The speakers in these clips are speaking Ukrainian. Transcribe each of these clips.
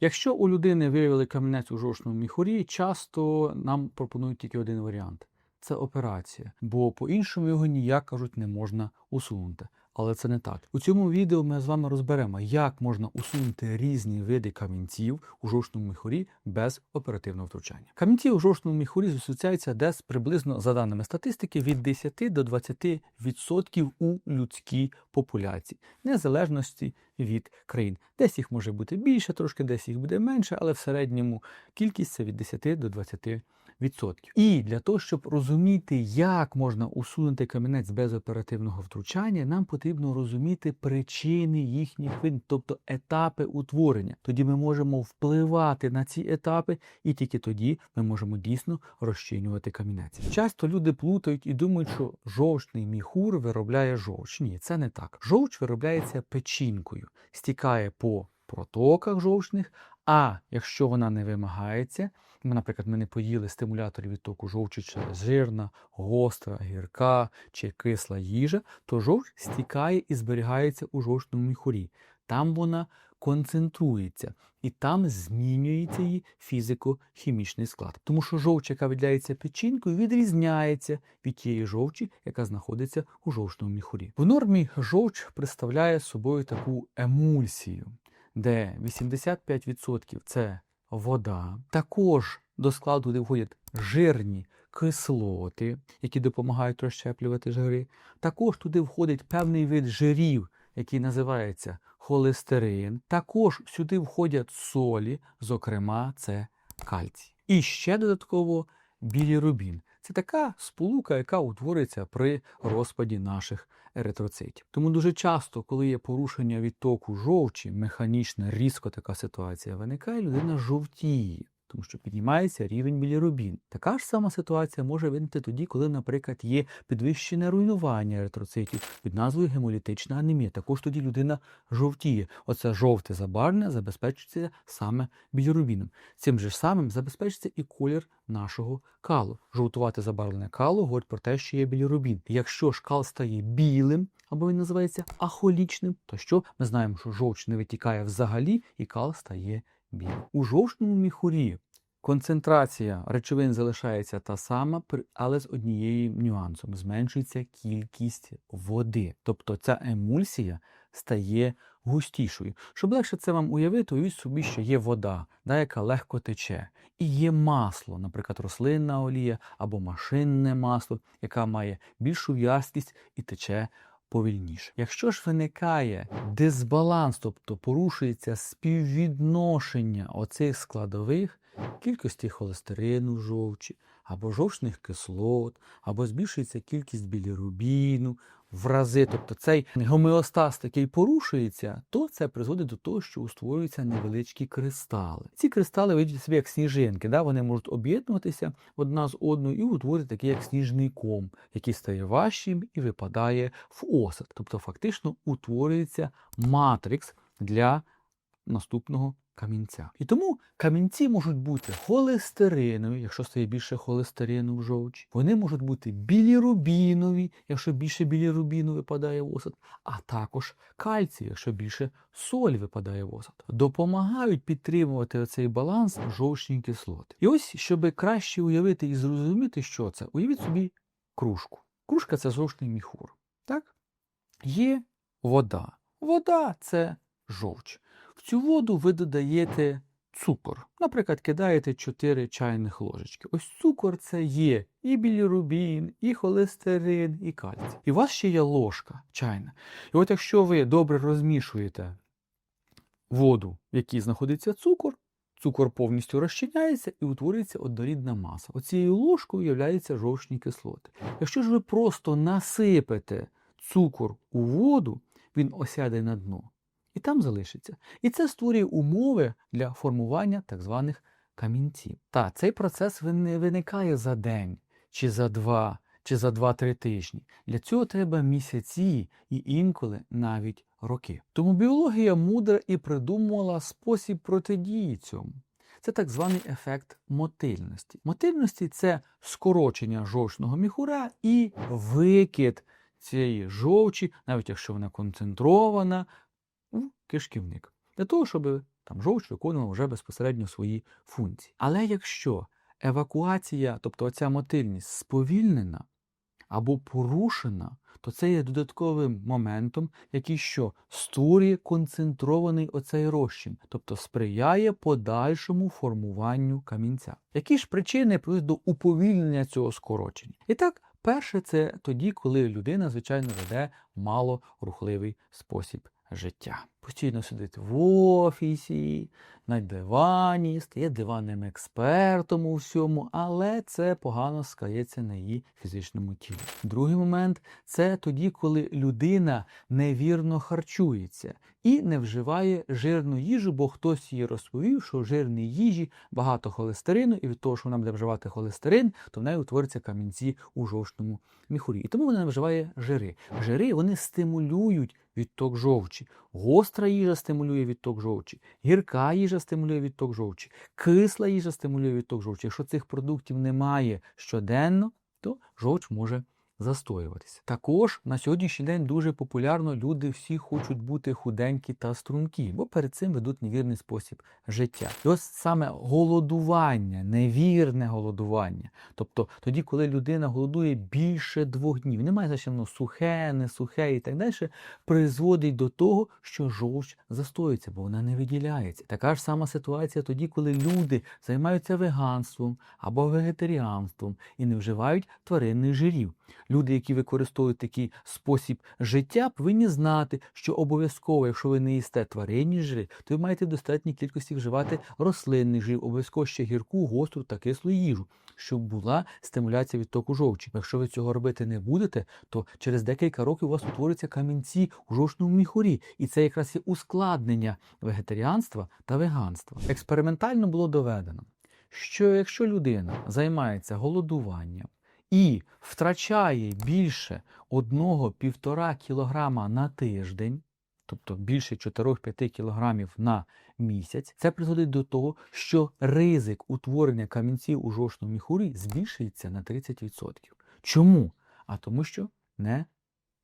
Якщо у людини виявили камінець у жовчному міхурі, часто нам пропонують тільки один варіант це операція, бо по-іншому його ніяк кажуть не можна усунути. Але це не так. У цьому відео ми з вами розберемо, як можна усунути різні види камінців у жовчному міхурі без оперативного втручання. Камінці у жовчному міхурі зустрічаються десь приблизно, за даними статистики, від 10 до 20% у людській популяції, незалежності від країн. Десь їх може бути більше, трошки десь їх буде менше, але в середньому кількість це від 10 до 20%. І для того, щоб розуміти, як можна усунути камінець без оперативного втручання, нам потрібно розуміти причини їхніх вин, тобто етапи утворення. Тоді ми можемо впливати на ці етапи, і тільки тоді ми можемо дійсно розчинювати камінець. Часто люди плутають і думають, що жовчний міхур виробляє жовч. Ні, це не так. Жовч виробляється печінкою, стікає по протоках жовчних. А якщо вона не вимагається, ми, наприклад, ми не поїли стимуляторів відтоку жовчі через жирна, гостра, гірка чи кисла їжа, то жовч стікає і зберігається у жовчному міхурі. Там вона концентрується і там змінюється її фізико-хімічний склад. Тому що жовч, яка виділяється печінкою, відрізняється від тієї жовчі, яка знаходиться у жовчному міхурі. В нормі жовч представляє собою таку емульсію, де 85% це вода. Також до складу туди входять жирні кислоти, які допомагають розщеплювати жири. Також туди входить певний вид жирів, який називається холестерин. Також сюди входять солі, зокрема, це кальцій. І ще додатково білірубін. Це така сполука, яка утворюється при розпаді наших еритроцитів. Тому дуже часто, коли є порушення відтоку жовчі, механічна, різко така ситуація виникає, людина жовтіє. Тому що піднімається рівень білірубін. Така ж сама ситуація може виникнути тоді, коли, наприклад, є підвищене руйнування еритроцитів під назвою гемолітична анемія. Також тоді людина жовтіє. Оце жовте забарвлення забезпечується саме білірубіном. Цим же самим забезпечиться і колір нашого калу. Жовтувати забарвлене кало говорить про те, що є білірубін. Якщо ж кал стає білим, або він називається ахолічним, то що ми знаємо, що жовч не витікає взагалі, і кал стає білим. У жовчному міхурі концентрація речовин залишається та сама, але з однією нюансом зменшується кількість води. Тобто ця емульсія стає густішою. Щоб легше це вам уявити, уявіть собі, що є вода, да, яка легко тече, і є масло, наприклад, рослинна олія або машинне масло, яка має більшу в'язкість і тече повільніше. Якщо ж виникає дисбаланс, тобто порушується співвідношення оцих складових кількості холестерину в жовчі, або жовчних кислот, або збільшується кількість білірубіну в рази, тобто цей гомеостаз такий порушується, то це призводить до того, що утворюються невеличкі кристали. Ці кристали видять собі як сніжинки, да? вони можуть об'єднуватися одна з одною і утворити такий як сніжний ком, який стає важчим і випадає в осад. Тобто фактично утворюється матрикс для наступного камінця. І тому камінці можуть бути холестеринові, якщо стає більше холестерину в жовчі. Вони можуть бути білірубінові, якщо більше білірубіну випадає в осад, а також кальцій, якщо більше солі випадає в осад. Допомагають підтримувати оцей баланс жовчні кислоти. І ось, щоб краще уявити і зрозуміти, що це, уявіть собі кружку. Кружка це жовчний міхур. Так? Є вода. Вода це жовч. В цю воду ви додаєте цукор. Наприклад, кидаєте 4 чайних ложечки. Ось цукор це є і білірубін, і холестерин, і кальцій. І у вас ще є ложка чайна. І от якщо ви добре розмішуєте воду, в якій знаходиться цукор, цукор повністю розчиняється і утворюється однорідна маса. Оцією ложкою являються жовчні кислоти. Якщо ж ви просто насипете цукор у воду, він осяде на дно і там залишиться. І це створює умови для формування так званих камінців. Та цей процес не виникає за день, чи за два, чи за два-три тижні. Для цього треба місяці і інколи навіть роки. Тому біологія мудра і придумувала спосіб протидії цьому. Це так званий ефект мотильності. Мотильності це скорочення жовчного міхура і викид цієї жовчі, навіть якщо вона концентрована, в кишківник. Для того, щоб там жовч виконувала вже безпосередньо свої функції. Але якщо евакуація, тобто оця мотильність, сповільнена або порушена, то це є додатковим моментом, який що створює концентрований оцей розчин, тобто сприяє подальшому формуванню камінця. Які ж причини приводять до уповільнення цього скорочення? І так, перше, це тоді, коли людина, звичайно, веде малорухливий спосіб життя. Постійно сидить в офісі, на дивані, стає диванним експертом у всьому, але це погано скається на її фізичному тілі. Другий момент це тоді, коли людина невірно харчується і не вживає жирну їжу, бо хтось їй розповів, що в жирній їжі багато холестерину, і від того, що вона буде вживати холестерин, то в неї утворюються камінці у жовчному міхурі. І тому вона не вживає жири. Жири вони стимулюють відток жовчі. Гостра їжа стимулює відток жовчі, гірка їжа стимулює відток жовчі, кисла їжа стимулює відток жовчі. Якщо цих продуктів немає щоденно, то жовч може застоюватися. Також на сьогоднішній день дуже популярно люди всі хочуть бути худенькі та стрункі, бо перед цим ведуть невірний спосіб життя. І ось саме голодування, невірне голодування. Тобто тоді, коли людина голодує більше двох днів, немає значення сухе, не сухе і так далі, призводить до того, що жовч застоюється, бо вона не виділяється. Така ж сама ситуація тоді, коли люди займаються веганством або вегетаріанством і не вживають тваринних жирів. Люди, які використовують такий спосіб життя, повинні знати, що обов'язково, якщо ви не їсте тваринні жири, то ви маєте в достатній кількості вживати рослинних жирів, обов'язково ще гірку, гостру та кислу їжу, щоб була стимуляція відтоку жовчі. Якщо ви цього робити не будете, то через декілька років у вас утворюються камінці у жовчному міхурі, і це якраз є ускладнення вегетаріанства та веганства. Експериментально було доведено, що якщо людина займається голодуванням, і втрачає більше 1-1,5 кілограма на тиждень, тобто більше 4-5 кілограмів на місяць, це призводить до того, що ризик утворення камінців у жовчному міхурі збільшується на 30%. Чому? А тому, що не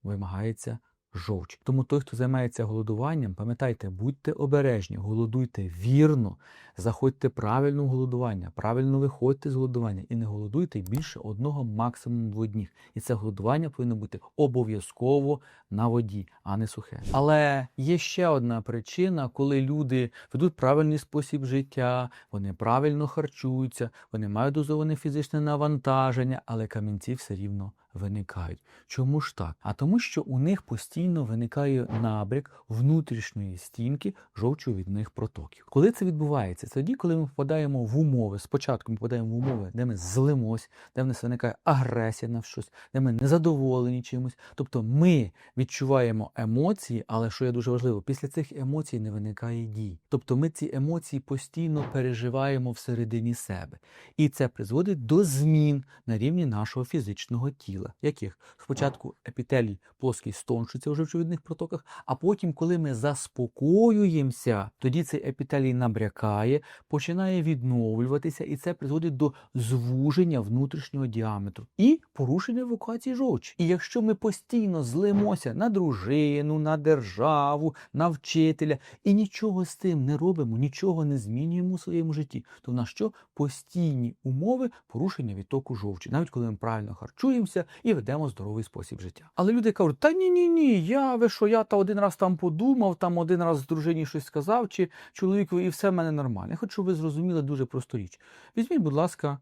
вимагається жовч. Тому той, хто займається голодуванням, пам'ятайте, будьте обережні, голодуйте вірно, заходьте правильно в голодування, правильно виходьте з голодування і не голодуйте більше одного, максимум двох днів. І це голодування повинно бути обов'язково на воді, а не сухе. Але є ще одна причина, коли люди ведуть правильний спосіб життя, вони правильно харчуються, вони мають дозоване фізичне навантаження, але камінці все рівно виникають. Чому ж так? А тому, що у них постійно виникає набряк внутрішньої стінки жовчовідних протоків. Коли це відбувається? Це тоді, коли ми впадаємо в умови. Спочатку ми впадаємо в умови, де ми злимось, де в нас виникає агресія на щось, де ми незадоволені чимось. Тобто ми відчуваємо емоції, але що є дуже важливо, після цих емоцій не виникає дій. Тобто ми ці емоції постійно переживаємо всередині себе. І це призводить до змін на рівні нашого фізичного тіла яких? Спочатку епітелій плоский стоншиться у живчовідних протоках, а потім, коли ми заспокоюємося, тоді цей епітелій набрякає, починає відновлюватися, і це призводить до звуження внутрішнього діаметру і порушення евакуації жовчі. І якщо ми постійно злимося на дружину, на державу, на вчителя і нічого з тим не робимо, нічого не змінюємо у своєму житті, то в нас що? Постійні умови порушення відтоку жовчі, навіть коли ми правильно харчуємося і ведемо здоровий спосіб життя. Але люди кажуть, та ні, ні, ні, я ви що, я та один раз там подумав, там один раз дружині щось сказав, чи чоловікові, і все в мене нормально. Я хочу, щоб ви зрозуміли дуже просту річ. Візьміть, будь ласка,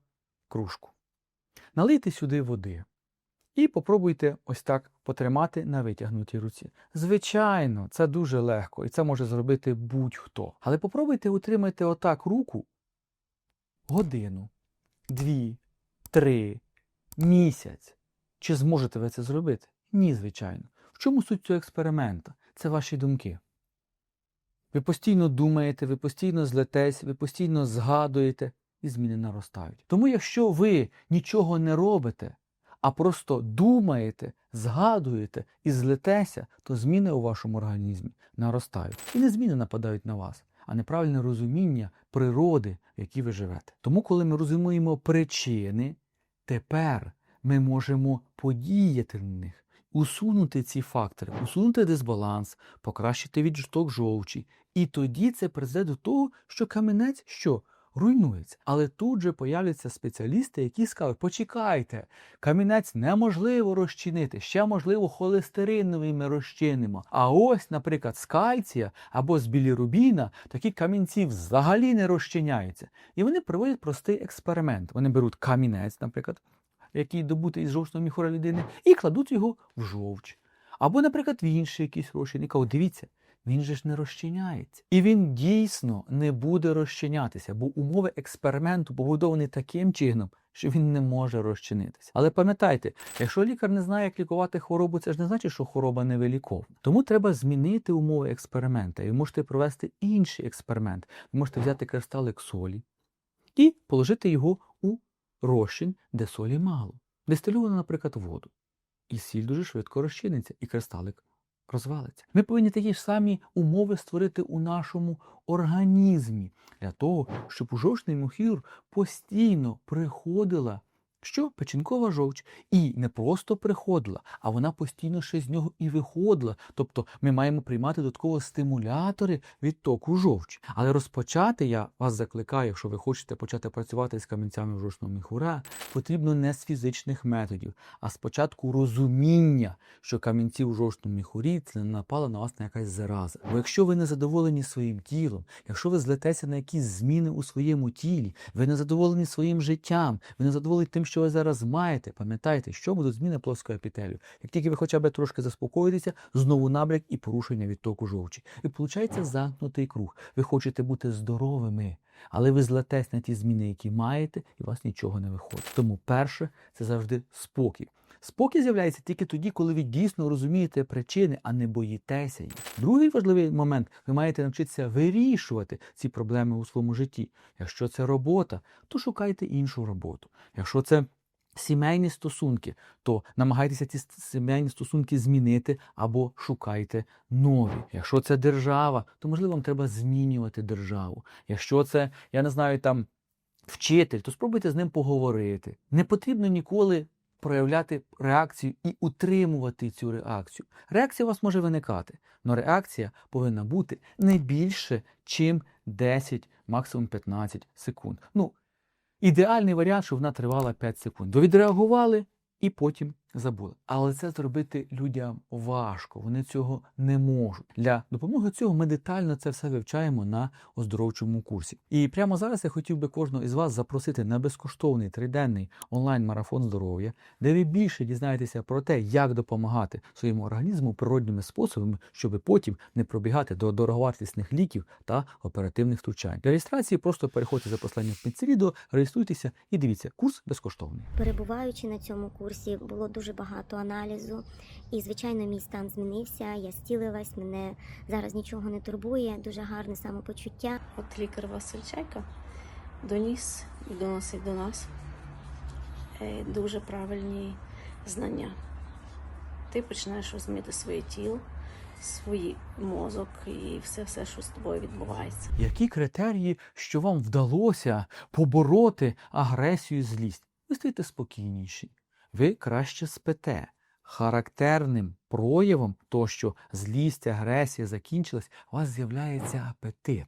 кружку, налийте сюди води. І попробуйте ось так потримати на витягнутій руці. Звичайно, це дуже легко, і це може зробити будь-хто. Але попробуйте утримати отак руку годину, дві, три, місяць. Чи зможете ви це зробити? Ні, звичайно. В чому суть цього експеримента? Це ваші думки. Ви постійно думаєте, ви постійно злетесь, ви постійно згадуєте, і зміни наростають. Тому, якщо ви нічого не робите, а просто думаєте, згадуєте і злетеся, то зміни у вашому організмі наростають. І не зміни нападають на вас, а неправильне розуміння природи, в якій ви живете. Тому, коли ми розуміємо причини, тепер ми можемо подіяти на них, усунути ці фактори, усунути дисбаланс, покращити віджиток жовчі І тоді це призведе до того, що камінець що? Руйнується. Але тут же появляться спеціалісти, які скажуть: почекайте, камінець неможливо розчинити, ще можливо холестериновий ми розчинимо. А ось, наприклад, з кальція або з білірубіна такі камінці взагалі не розчиняються. І вони проводять простий експеримент. Вони беруть камінець, наприклад, який добутий із жовчного міхура людини, і кладуть його в жовч. Або, наприклад, в інший якийсь розчин. І кажуть, дивіться, він же ж не розчиняється. І він дійсно не буде розчинятися, бо умови експерименту побудовані таким чином, що він не може розчинитися. Але пам'ятайте, якщо лікар не знає, як лікувати хворобу, це ж не значить, що хвороба невиліковна. Тому треба змінити умови експеримента. І ви можете провести інший експеримент. Ви можете взяти кристалик солі і положити його розчин, де солі мало. Дистилювано, наприклад, воду. І сіль дуже швидко розчиниться, і кристалик розвалиться. Ми повинні такі ж самі умови створити у нашому організмі для того, щоб у жовчний мухір постійно приходила що печінкова жовч, і не просто приходила, а вона постійно ще з нього і виходила. Тобто ми маємо приймати додатково стимулятори відтоку жовчі. Але розпочати я вас закликаю, якщо ви хочете почати працювати з камінцями в міхура, потрібно не з фізичних методів, а спочатку розуміння, що камінці в жовчному міхурі це не напала на вас на якась зараза. Бо якщо ви не задоволені своїм тілом, якщо ви злетеся на якісь зміни у своєму тілі, ви не задоволені своїм життям, ви не задоволені тим, що ви зараз маєте, пам'ятайте, що будуть зміни плоского епітелію. Як тільки ви хоча б трошки заспокоїтеся, знову набряк і порушення відтоку жовчі. І виходить замкнутий круг. Ви хочете бути здоровими, але ви злетесь на ті зміни, які маєте, і у вас нічого не виходить. Тому перше це завжди спокій. Спокій з'являється тільки тоді, коли ви дійсно розумієте причини, а не боїтеся їх. Другий важливий момент ви маєте навчитися вирішувати ці проблеми у своєму житті. Якщо це робота, то шукайте іншу роботу. Якщо це сімейні стосунки, то намагайтеся ці сімейні стосунки змінити або шукайте нові. Якщо це держава, то можливо вам треба змінювати державу. Якщо це, я не знаю, там вчитель, то спробуйте з ним поговорити. Не потрібно ніколи проявляти реакцію і утримувати цю реакцію. Реакція у вас може виникати, але реакція повинна бути не більше, чим 10, максимум 15 секунд. Ну, ідеальний варіант, щоб вона тривала 5 секунд. Ви відреагували і потім забули. Але це зробити людям важко, вони цього не можуть. Для допомоги цього ми детально це все вивчаємо на оздоровчому курсі. І прямо зараз я хотів би кожного із вас запросити на безкоштовний триденний онлайн-марафон здоров'я, де ви більше дізнаєтеся про те, як допомагати своєму організму природними способами, щоб потім не пробігати до дороговартісних ліків та оперативних втручань. Для реєстрації просто переходьте за посланням в кінці відео, реєструйтеся і дивіться, курс безкоштовний. Перебуваючи на цьому курсі, було дуже багато аналізу, і звичайно, мій стан змінився. Я зцілилась, мене зараз нічого не турбує, дуже гарне самопочуття. От лікар Васильчайка доніс і доносить до нас е, дуже правильні знання. Ти починаєш розуміти своє тіло, свій мозок і все, все, що з тобою відбувається. Які критерії, що вам вдалося побороти агресію і злість? Ви стаєте спокійніші, ви краще спите. Характерним проявом того, що злість, агресія закінчилась, у вас з'являється апетит.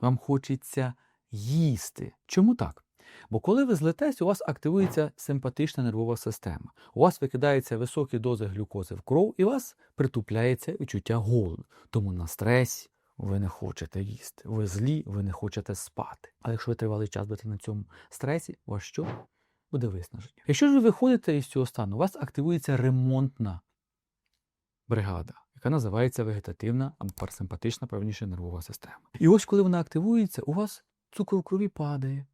Вам хочеться їсти. Чому так? Бо коли ви злетесь, у вас активується симпатична нервова система. У вас викидаються високі дози глюкози в кров, і у вас притупляється відчуття голоду. Тому на стресі ви не хочете їсти. Ви злі, ви не хочете спати. Але якщо ви тривалий час будете на цьому стресі, у вас що? Буде виснаження. Якщо ж ви виходите із цього стану, у вас активується ремонтна бригада, яка називається вегетативна або парасимпатична правніше нервова система. І ось коли вона активується, у вас цукор в крові падає,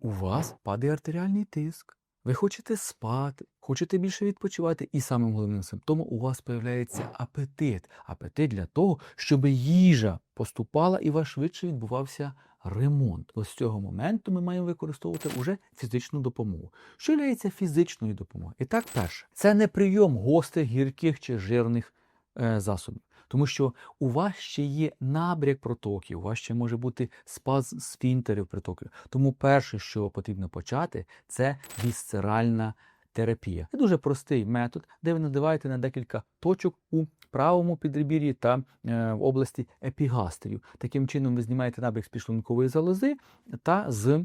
у вас падає артеріальний тиск. Ви хочете спати, хочете більше відпочивати, і самим головним симптомом у вас з'являється апетит. Апетит для того, щоб їжа поступала і у вас швидше відбувався ремонт. Ось з цього моменту ми маємо використовувати уже фізичну допомогу. Що є фізичною допомогою? І так, перше, це не прийом гостих, гірких чи жирних е, засобів. Тому що у вас ще є набряк протоків, у вас ще може бути спазм сфінктерів притоків. Тому перше, що потрібно почати, це вісцеральна терапія. Це дуже простий метод, де ви надаваєте на декілька точок у правому підребір'ї та е, в області епігастрію. Таким чином ви знімаєте набіг з підшлункової залози та з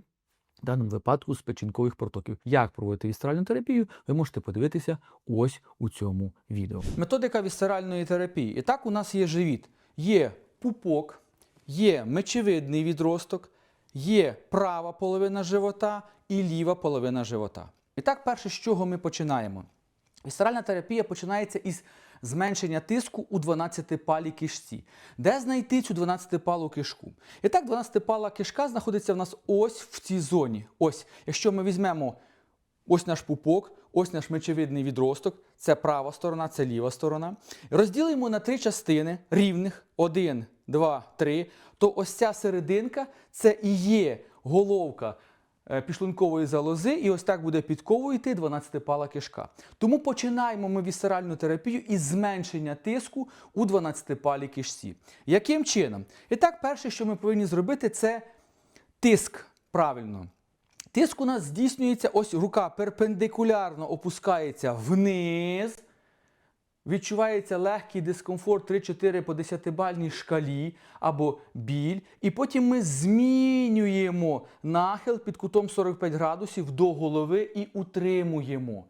в даному випадку з печінкових протоків. Як проводити вісцеральну терапію, ви можете подивитися ось у цьому відео. Методика вісцеральної терапії. І так у нас є живіт, є пупок, є мечевидний відросток, є права половина живота і ліва половина живота. І так, перше, з чого ми починаємо? Вісцеральна терапія починається із зменшення тиску у 12-палій кишці. Де знайти цю 12-палу кишку? І так, 12-пала кишка знаходиться в нас ось в цій зоні. Ось, якщо ми візьмемо ось наш пупок, ось наш мечевидний відросток, це права сторона, це ліва сторона. Розділимо на три частини рівних: 1, 2, 3, то ось ця серединка це і є головка е, підшлункової залози, і ось так буде підковою йти 12-пала кишка. Тому починаємо ми вісцеральну терапію із зменшення тиску у 12-палій кишці. Яким чином? І так, перше, що ми повинні зробити, це тиск правильно. Тиск у нас здійснюється, ось рука перпендикулярно опускається вниз. Відчувається легкий дискомфорт 3-4 по 10-бальній шкалі або біль. І потім ми змінюємо нахил під кутом 45 градусів до голови і утримуємо.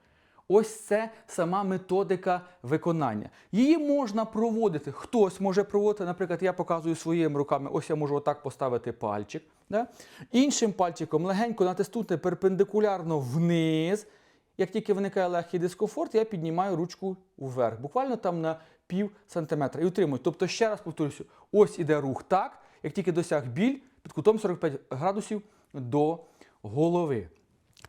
Ось це сама методика виконання. Її можна проводити. Хтось може проводити, наприклад, я показую своїми руками, ось я можу отак поставити пальчик. Да? Іншим пальчиком легенько натиснути перпендикулярно вниз. Як тільки виникає легкий дискомфорт, я піднімаю ручку вверх, буквально там на пів сантиметра і утримую. Тобто, ще раз повторюся, ось іде рух так, як тільки досяг біль під кутом 45 градусів до голови.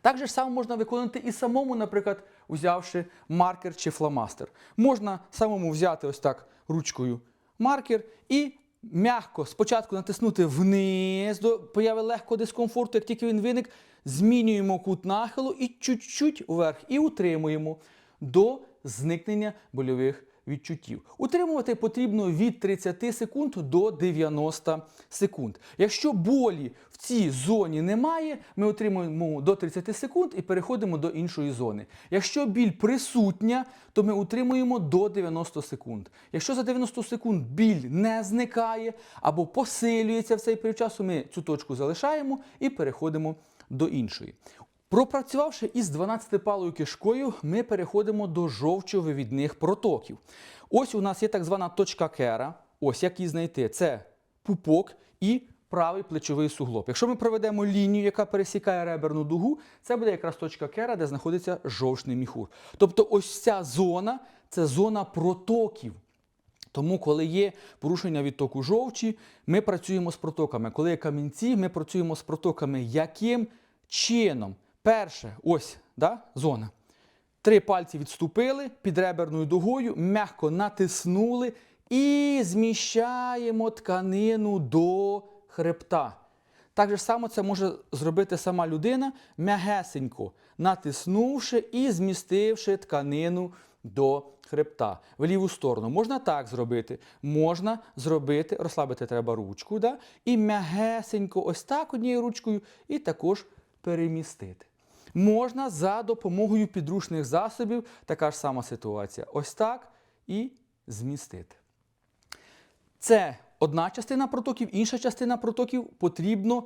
Так же ж само можна виконати і самому, наприклад, взявши маркер чи фломастер. Можна самому взяти ось так ручкою маркер і м'яко спочатку натиснути вниз до появи легкого дискомфорту, як тільки він виник, змінюємо кут нахилу і чуть-чуть вверх, і утримуємо до зникнення больових відчуттів. Утримувати потрібно від 30 секунд до 90 секунд. Якщо болі в цій зоні немає, ми утримуємо до 30 секунд і переходимо до іншої зони. Якщо біль присутня, то ми утримуємо до 90 секунд. Якщо за 90 секунд біль не зникає або посилюється в цей період часу, ми цю точку залишаємо і переходимо до іншої. Пропрацювавши із 12-палою кишкою, ми переходимо до жовчовивідних протоків. Ось у нас є так звана точка кера. Ось як її знайти. Це пупок і правий плечовий суглоб. Якщо ми проведемо лінію, яка пересікає реберну дугу, це буде якраз точка кера, де знаходиться жовчний міхур. Тобто, ось ця зона це зона протоків. Тому, коли є порушення відтоку жовчі, ми працюємо з протоками. Коли є камінці, ми працюємо з протоками. Яким чином? Перше, ось да, зона. Три пальці відступили під реберною дугою, м'яко натиснули і зміщаємо тканину до хребта. Так же само це може зробити сама людина, м'ягесенько натиснувши і змістивши тканину до хребта в ліву сторону. Можна так зробити, можна зробити, розслабити треба ручку, да? і м'ягесенько ось так однією ручкою, і також перемістити. Можна за допомогою підручних засобів, така ж сама ситуація. Ось так і змістити. Це одна частина протоків, інша частина протоків потрібно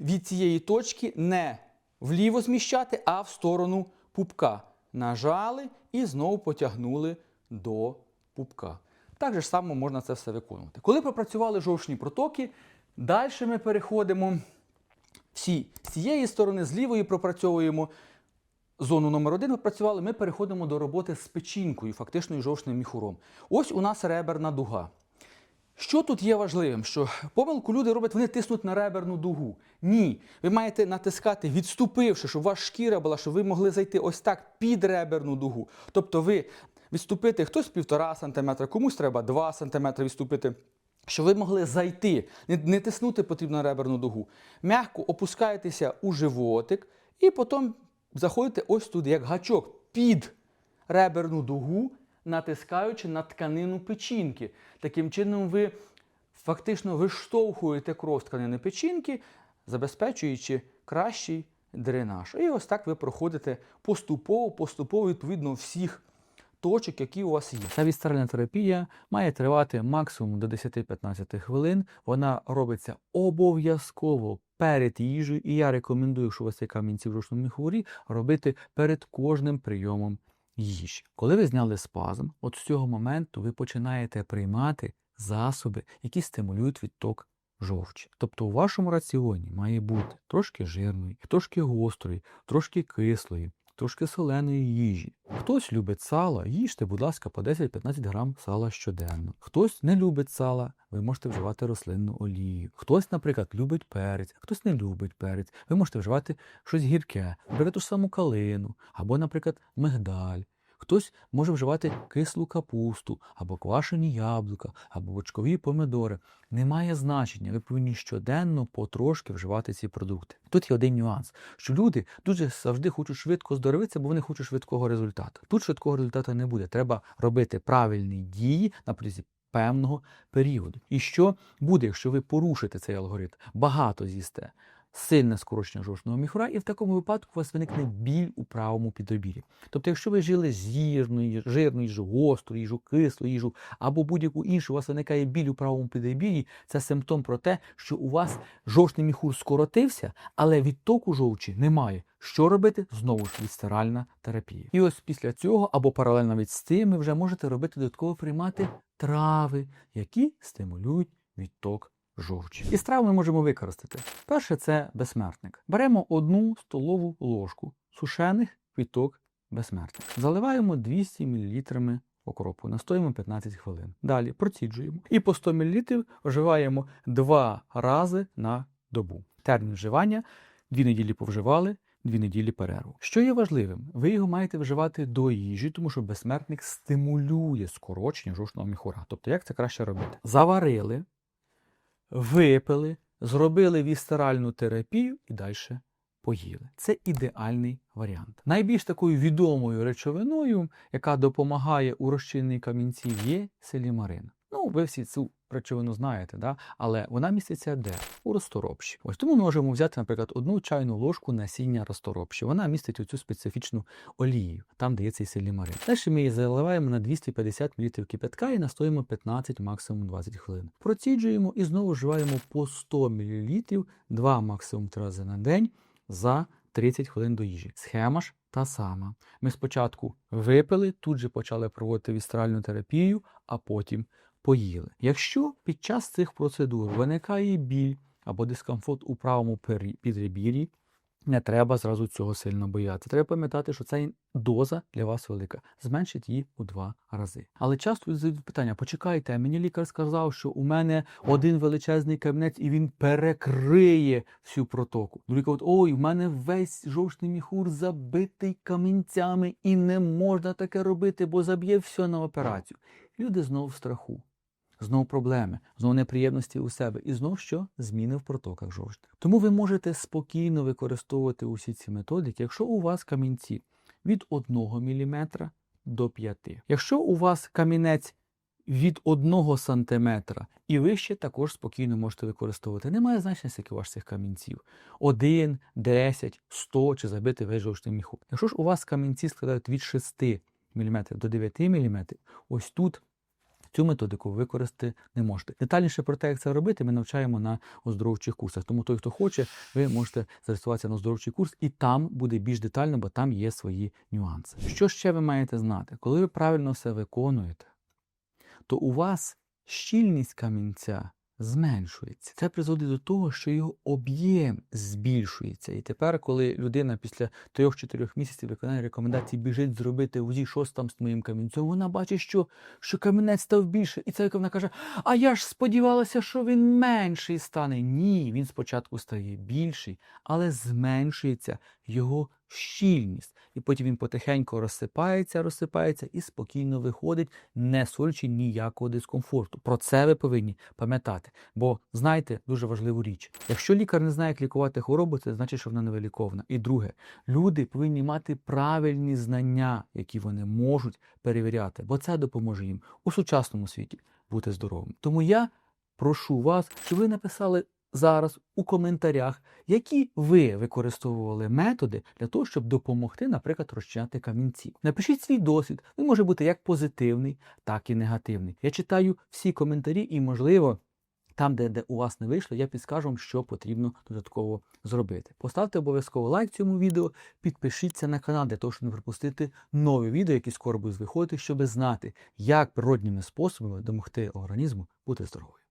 від цієї точки не вліво зміщати, а в сторону пупка. Нажали і знову потягнули до пупка. Так же само можна це все виконувати. Коли пропрацювали жовчні протоки, далі ми переходимо всі з цієї сторони, з лівої пропрацьовуємо зону номер один пропрацювали, ми переходимо до роботи з печінкою, фактично жовчним міхуром. Ось у нас реберна дуга. Що тут є важливим? Що помилку люди роблять, вони тиснуть на реберну дугу. Ні. Ви маєте натискати, відступивши, щоб ваша шкіра була, щоб ви могли зайти ось так під реберну дугу. Тобто ви відступити хтось півтора сантиметра, комусь треба 2 сантиметри відступити. Щоб ви могли зайти, не, не тиснути потрібно реберну дугу. Мягко опускаєтеся у животик і потім заходите ось туди, як гачок, під реберну дугу, натискаючи на тканину печінки. Таким чином, ви фактично виштовхуєте кров з тканини печінки, забезпечуючи кращий дренаж. І ось так ви проходите поступово, поступово відповідно всіх точок, які у вас є. Ця відстрельна терапія має тривати максимум до 10-15 хвилин. Вона робиться обов'язково перед їжею, і я рекомендую, якщо у вас є камінці в рушному міхурі, робити перед кожним прийомом їжі. Коли ви зняли спазм, от з цього моменту ви починаєте приймати засоби, які стимулюють відток жовчі. Тобто у вашому раціоні має бути трошки жирної, трошки гострої, трошки кислої, трошки соленої їжі. Хтось любить сало, їжте, будь ласка, по 10-15 грам сала щоденно. Хтось не любить сала, ви можете вживати рослинну олію. Хтось, наприклад, любить перець, хтось не любить перець. Ви можете вживати щось гірке, берете ту ж саму калину, або, наприклад, мигдаль. Хтось може вживати кислу капусту, або квашені яблука, або бочкові помидори. Немає значення, ви повинні щоденно потрошки вживати ці продукти. Тут є один нюанс, що люди дуже завжди хочуть швидко здоровитися, бо вони хочуть швидкого результату. Тут швидкого результату не буде. Треба робити правильні дії на протязі певного періоду. І що буде, якщо ви порушите цей алгоритм, багато з'їсте, сильне скорочення жовчного міхура, і в такому випадку у вас виникне біль у правому підобірі. Тобто, якщо ви жили з жирною, жирну їжу, гостру їжу, кислу їжу або будь-яку іншу, у вас виникає біль у правому підобірі, це симптом про те, що у вас жовчний міхур скоротився, але відтоку жовчі немає. Що робити? Знову ж відстиральна терапія. І ось після цього, або паралельно від з тим, ви вже можете робити додатково приймати трави, які стимулюють відток жовчі. І страви ми можемо використати. Перше це безсмертник. Беремо одну столову ложку сушених квіток безсмертник. Заливаємо 200 мл окропу, настоїмо 15 хвилин. Далі проціджуємо. І по 100 мл вживаємо два рази на добу. Термін вживання дві неділі повживали. Дві неділі перерву. Що є важливим, ви його маєте вживати до їжі, тому що безсмертник стимулює скорочення жовчного міхура. Тобто, як це краще робити? Заварили, випили, зробили вістеральну терапію і далі поїли. Це ідеальний варіант. Найбільш такою відомою речовиною, яка допомагає у розчиненні камінців, є селімарин. Ну, ви всі цю речовину знаєте, да? але вона міститься де? У розторопші. Ось тому ми можемо взяти, наприклад, одну чайну ложку насіння розторопші. Вона містить оцю специфічну олію, там де є цей селімарин. Далі ми її заливаємо на 250 мл кипятка і настоїмо 15, максимум 20 хвилин. Проціджуємо і знову вживаємо по 100 мл 2 максимум 3 рази на день за 30 хвилин до їжі. Схема ж та сама. Ми спочатку випили, тут же почали проводити вістральну терапію, а потім поїли. Якщо під час цих процедур виникає біль або дискомфорт у правому підребір'ї, не треба зразу цього сильно боятися. Треба пам'ятати, що ця доза для вас велика. Зменшить її у два рази. Але часто задають питання: почекайте, мені лікар сказав, що у мене один величезний камінець і він перекриє всю протоку. Другий кажуть, ой, в мене весь жовчний міхур забитий камінцями, і не можна таке робити, бо заб'є все на операцію. Люди знову в страху. Знову проблеми, знову неприємності у себе, і знову що зміни в протоках жовчних. Тому ви можете спокійно використовувати усі ці методики, якщо у вас камінці від 1 мм до 5. Якщо у вас камінець від 1 см і вище, також спокійно можете використовувати. Немає значення, скільки у вас цих камінців. 1, 10, 100 чи забити весь жовчний міхур. Якщо ж у вас камінці складають від 6 мм до 9 мм, ось тут Цю методику використати не можете. Детальніше про те, як це робити, ми навчаємо на оздоровчих курсах. Тому той, хто хоче, ви можете зареєструватися на оздоровчий курс, і там буде більш детально, бо там є свої нюанси. Що ще ви маєте знати? Коли ви правильно все виконуєте, то у вас щільність камінця зменшується. Це призводить до того, що його об'єм збільшується. І тепер, коли людина після 3-4 місяців виконання рекомендацій біжить зробити УЗІ, що там з моїм камінцем, вона бачить, що, що камінець став більше. І це вона каже: А я ж сподівалася, що він менший стане. Ні, він спочатку стає більший, але зменшується його щільність. І потім він потихеньку розсипається, розсипається і спокійно виходить, не сольчи ніякого дискомфорту. Про це ви повинні пам'ятати. Бо знайте дуже важливу річ: якщо лікар не знає, як лікувати хворобу, це значить, що вона невиліковна. І друге, люди повинні мати правильні знання, які вони можуть перевіряти, бо це допоможе їм у сучасному світі бути здоровим. Тому я прошу вас, щоб ви написали зараз у коментарях, які ви використовували методи для того, щоб допомогти, наприклад, розчиняти камінці. Напишіть свій досвід. Він може бути як позитивний, так і негативний. Я читаю всі коментарі і, можливо, там, де, де у вас не вийшло, я підскажу вам, що потрібно додатково зробити. Поставте обов'язково лайк цьому відео, підпишіться на канал для того, щоб не пропустити нові відео, які скоро будуть виходити, щоб знати, як природніми способами допомогти організму бути здоровим.